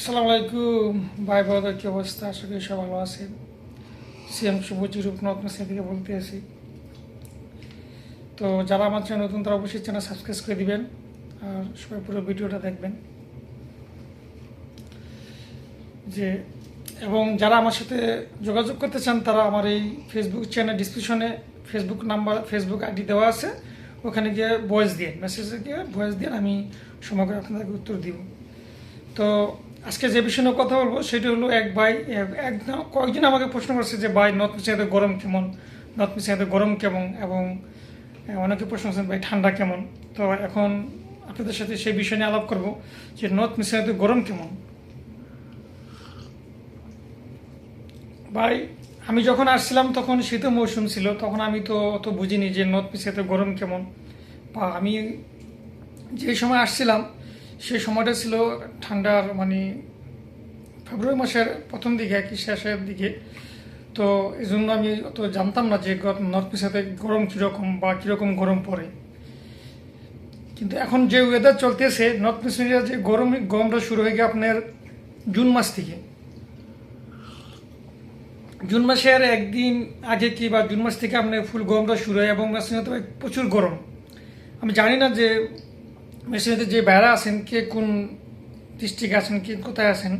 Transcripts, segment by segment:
আসসালামু আলাইকুম। ভাই বোনদের কি অবস্থা? আশা করি সব ভালো আছেন। সিএম শুভজি রূপনাথ মেসে থেকে বলতে আছি। তো যারা আমার চ্যানেল নতুন, তারা অবশ্যই চ্যানেল সাবস্ক্রাইব করে দিবেন আর সবাই পুরো ভিডিওটা দেখবেন। যে, এবং যারা আমার সাথে যোগাযোগ করতে চান, তারা আমার এই ফেসবুক চ্যানেল ডিসক্রিপশনে ফেসবুক নাম্বার ফেসবুক আইডি দেওয়া আছে। ওখানে গিয়ে ভয়েস দিয়ে মেসেজে গিয়ে ভয়েস দিয়ে আমি সময় করে আপনাদেরকে উত্তর দিব। তো আজকে যে বিষয় কথা বলব, সেটা হলো এক ভাই, এক- এক কয়েকজন আমাকে প্রশ্ন করছে যে, ভাই নর্থ মিশিয়াতে গরম কেমন? নর্থ মিশিয়াতে গরম কেমন? এবং অনেকে প্রশ্ন করছেন, ভাই, ঠান্ডা কেমন? তো এখন আপনাদের সাথে সেই বিষয় নিয়ে আলাপ করব, যে নর্থ মিশিয়াতে গরম কেমন? ভাই, আমি যখন আসছিলাম, তখন শীতের মৌসুম ছিল, তখন আমি তো অত বুঝিনি যে নর্থ মিশিয়াতে গরম কেমন। বা আমি যে সময় আসছিলাম সেই সময়টা ছিল ঠান্ডার মানে ফেব্রুয়ারি মাসের প্রথম দিকে কি, শেষের দিকে। তো এই জন্য আমি অত জানতাম না যে নর্থ সাথে গরম কীরকম বা কীরকম গরম পড়ে। কিন্তু এখন যে ওয়েদার চলতেছে নর্থ মিশিয়া যে গরম, গরমটা শুরু হয়ে গিয়ে আপনার জুন মাস থেকে। জুন মাসের একদিন আগে কি বা জুন মাস থেকে আপনার ফুল গরমটা শুরু হয় এবং প্রচুর গরম। আমি জানি না যে মেশিনাতে যে বাইরে আছেন, কে কোন ডিস্ট্রিক্টে আছেন, কে কোথায় আছেন,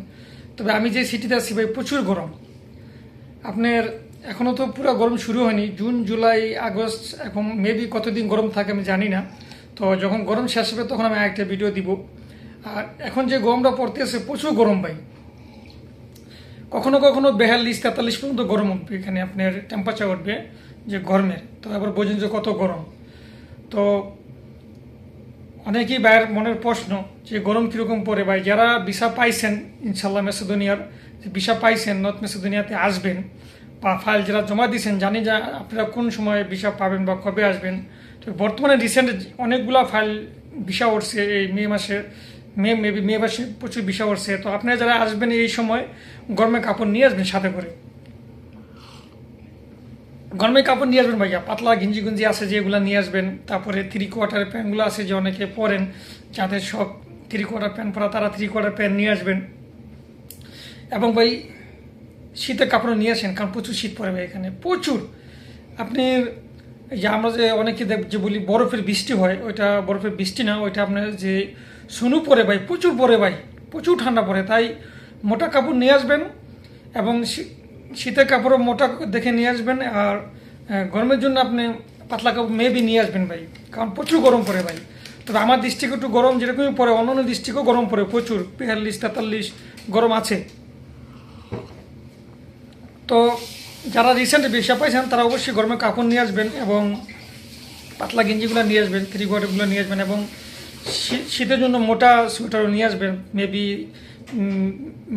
তবে আমি যে সিটিতে আছি ভাই, প্রচুর গরম। আপনার এখনও তো পুরো গরম শুরু হয়নি। জুন, জুলাই, আগস্ট, এখন মেবি কতদিন গরম থাকে আমি জানি না। তো যখন গরম শেষ হবে, তখন আমি একটা ভিডিও দিব। আর এখন যে গরমটা পড়তে পড়তেছে, প্রচুর গরম ভাই। কখনো কখনো বেহাল্লিশ তেতাল্লিশ পর্যন্ত গরম উঠবে এখানে, আপনার টেম্পারেচার উঠবে যে গরমের। তো এবার বোঝেন যে কত গরম। তো অনেকেই বাইরের মনের প্রশ্ন যে গরম কীরকম পড়ে ভাই? যারা ভিসা পাইছেন, ইনশাল্লাহ মেসেদোনিয়ার ভিসা পাইছেন, নর্থ মেসেদোনিয়াতে আসবেন বা ফাইল যারা জমা দিয়েছেন জানি যে আপনারা কোন সময় ভিসা পাবেন বা কবে আসবেন। তো বর্তমানে রিসেন্ট অনেকগুলা ফাইল ভিসা উঠছে, এই মে মাসে, মে মেবি মে মাসে প্রচুর ভিসা উঠছে। তো আপনারা যারা আসবেন এই সময়, গরমে কাপড় নিয়ে আসবেন সাথে করে। গরমে কাপড় নিয়ে আসবেন ভাইয়া, পাতলা গিঞ্জি গুঞ্জি আছে যেগুলো নিয়ে আসবেন, তারপরে থ্রি কোয়ার্টার প্যান্টগুলো আছে যে অনেকে পরেন, যাদের সব থ্রি কোয়ার্টার প্যান্ট পরা, তারা থ্রি কোয়ার্টার প্যান্ট নিয়ে আসবেন। এবং ভাই, শীতের কাপড় নিয়ে আসেন, কারণ প্রচুর শীত পড়ে ভাই এখানে, প্রচুর। আপনি যে আমরা যে অনেকে দেখ, যে বলি বরফের বৃষ্টি হয়, ওইটা বরফের বৃষ্টি না, ওইটা আপনার যে সুনু পরে ভাই, প্রচুর পরে ভাই, প্রচুর ঠান্ডা পড়ে, তাই মোটা কাপড় নিয়ে আসবেন এবং শীতের কাপড়ও মোটা দেখে নিয়ে আসবেন আর গরমের জন্য আপনি পাতলা কাপড় মেবি নিয়ে আসবেন ভাই, কারণ প্রচুর গরম পড়ে ভাই। তবে আমার ডিস্ট্রিক্ট একটু গরম যেরকমই পড়ে, অন্যান্য ডিস্ট্রিক্টও গরম পড়ে, প্রচুর, বিয়াল্লিশ, তেতাল্লিশ, গরম আছে। তো যারা রিসেন্ট ভিসা পাইছেন, তারা অবশ্যই গরমে কাপড় নিয়ে আসবেন এবং পাতলা গেঞ্জিগুলো নিয়ে আসবেন থ্রি কোয়ার্টারগুলো নিয়ে আসবেন এবং শীতের জন্য মোটা সোয়েটারও নিয়ে আসবেন মেবি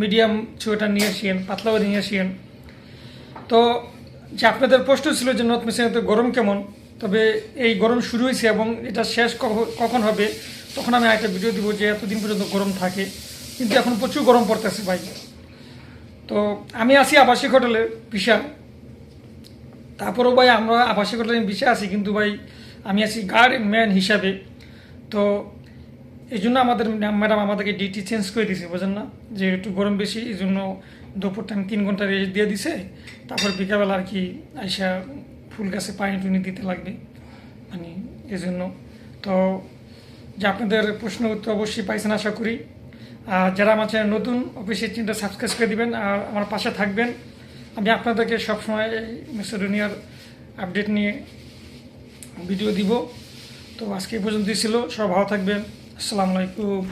মিডিয়াম সোয়েটার নিয়ে আসিয়েন পাতলাও নিয়ে আসিয়েন তো যে আপনাদের প্রশ্ন ছিল যে নর্থ মিশিয়াতে গরম কেমন, তবে এই গরম শুরু হয়েছে এবং এটা শেষ কখন হবে, তখন আমি একটা ভিডিও দিব যে এতদিন পর্যন্ত গরম থাকে, কিন্তু এখন প্রচুর গরম পড়তেছে ভাই। তো আমি আছি আবাসিক হোটেলে, বিশাল। তারপরেও ভাই আমরা আবাসিক হোটেলে বিশে আছি, কিন্তু ভাই আমি আছি গার্ড ম্যান হিসাবে। তো এই জন্য আমাদের ম্যাডাম আমাদেরকে ডিউটি চেঞ্জ করে দিয়েছে, বোঝেন না? যে একটু গরম বেশি, এই জন্য দুপুর টাইম তিন ঘণ্টা রেস্ট দিয়ে দিছে। তারপর বিকালবেলা আর কি আইসা ফুল গাছে পানি টুনি দিতে লাগবে। মানে এই জন্য তো যে আপনাদের প্রশ্ন উত্তর অবশ্যই পাইছেন আশা করি। আর যারা আমার চ্যানেল নতুন অফিসের চিন্তা সাবস্ক্রাইব করে দিবেন আর আমার পাশে থাকবেন। আমি আপনাদেরকে সবসময় মেসেডোনিয়ার আপডেট নিয়ে ভিডিও দিব। তো আজকে পর্যন্তই ছিল। সব ভালো থাকবেন। আসসালামু আলাইকুম।